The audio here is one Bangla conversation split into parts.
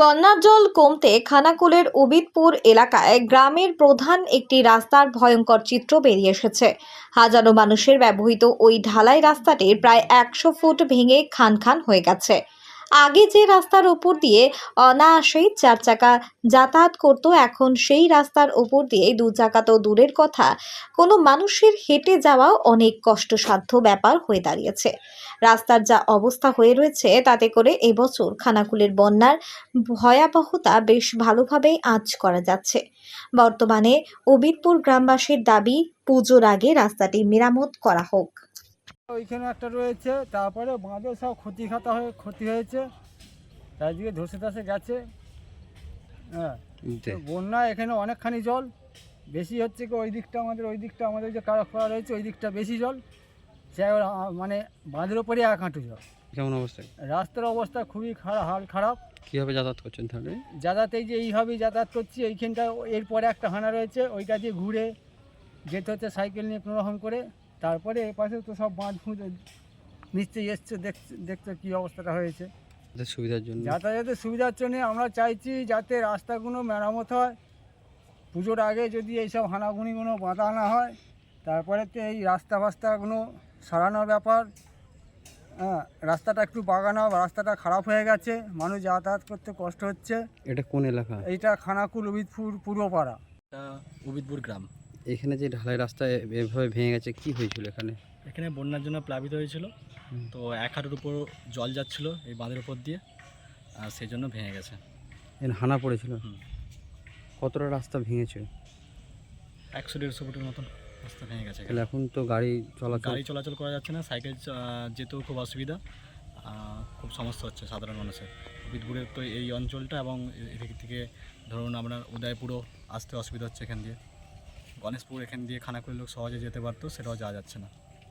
বন্যার জল কমতে খানাকুলের উবিদপুর এলাকায় গ্রামের প্রধান একটি রাস্তার ভয়ঙ্কর চিত্র বেরিয়ে এসেছে। হাজারো মানুষের ব্যবহৃত ওই ঢালাই রাস্তাটি প্রায় একশো ফুট ভেঙে খান খান হয়ে গেছে। আগে যে রাস্তার উপর দিয়ে অনায়াসেই চার চাকা যাতায়াত করত, এখন সেই রাস্তার উপর দিয়ে দু চাকা তো দূরের কথা। কোনো মানুষের হেঁটে যাওয়াও অনেক কষ্টসাধ্য ব্যাপার হয়ে দাঁড়িয়েছে। রাস্তার যা অবস্থা হয়ে রয়েছে, তাতে করে এবছর খানাকুলের বন্যার ভয়াবহতা বেশ ভালোভাবেই আঁচ করা যাচ্ছে। বর্তমানে অবিদপুর গ্রামবাসীর দাবি, পুজোর আগে রাস্তাটি মেরামত করা হোক। ওইখানে একটা রয়েছে তারপরে বাঁধে সব ক্ষতি খাতা হয়ে ক্ষতি হয়েছে। চারিদিকে ধসে ধসে গেছে। হ্যাঁ বন্যা এখানে অনেকখানি জল। বেশি হচ্ছে কি ওই দিকটা আমাদের ওই দিকটা আমাদের যে কারা খোলা রয়েছে ওই দিকটা বেশি জল। সে মানে বাঁধের ওপরে এক হাঁটু জল। কেমন অবস্থায় রাস্তার অবস্থা খুবই খারাপ হাল খারাপ। কীভাবে যাতায়াত করছেন তাহলে? যাতায়াত এই যে এইভাবেই যাতায়াত করছি এইখানটা এরপরে একটা হানা রয়েছে ওইটা দিয়ে ঘুরে যেতে হচ্ছে সাইকেল নিয়ে কোনো রকম করে। তারপরে এ পাশে তো সব বাঁধ ফুঁধ নিশ্চয়ই এসছে দেখছে দেখতে কী অবস্থাটা হয়েছে। সুবিধার জন্য। যাতায়াতের সুবিধার জন্য আমরা চাইছি যাতে রাস্তাগুলো মেরামত হয়। পুজোর আগে যদি এইসব হানাগুনিগুলো বাঁধা না হয় তারপরে তো এই রাস্তা ফাস্তাগুলো সারানোর ব্যাপার। হ্যাঁ রাস্তাটা একটু বাগানো রাস্তাটা খারাপ হয়ে গেছে মানুষ যাতায়াত করতে কষ্ট হচ্ছে। এটা কোন এলাকা? এইটা খানাকুল উবিদপুর পূর্বপাড়া। এটা উবিদপুর গ্রাম। এখানে যে ঢালাই রাস্তা এভাবে ভেঙে গেছে কি হয়েছিল এখানে? এখানে বন্যার জন্য প্লাবিত হয়েছিল। তো এক হাঁটুর উপর জল যাচ্ছিল এই বাঁধের উপর দিয়ে আর সেই জন্য ভেঙে গেছে। এখানে হানা পড়েছিল? কতটা রাস্তা ভেঙেছে? একশো দেড়শো ফুটের মতন রাস্তা ভেঙে গেছে তাহলে এখন তো গাড়ি চলাচল গাড়ি চলাচল করা যাচ্ছে না সাইকেল যেতেও খুব অসুবিধা। খুব সমস্যা হচ্ছে সাধারণ মানুষের। উবিদপুরের তো এই অঞ্চলটা এবং এদিক থেকে ধরুন আপনার উদয়পুরও আসতে অসুবিধা হচ্ছে এখান দিয়ে। গণেশপুর এখান দিয়ে খানাকুড়ির লোক সহজে যেতে পারতো সেটাও যাওয়া যাচ্ছে না।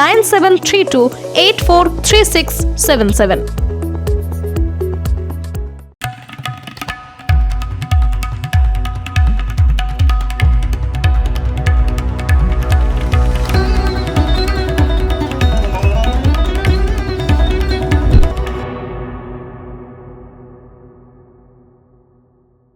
nine seven three two eight four three six seven seven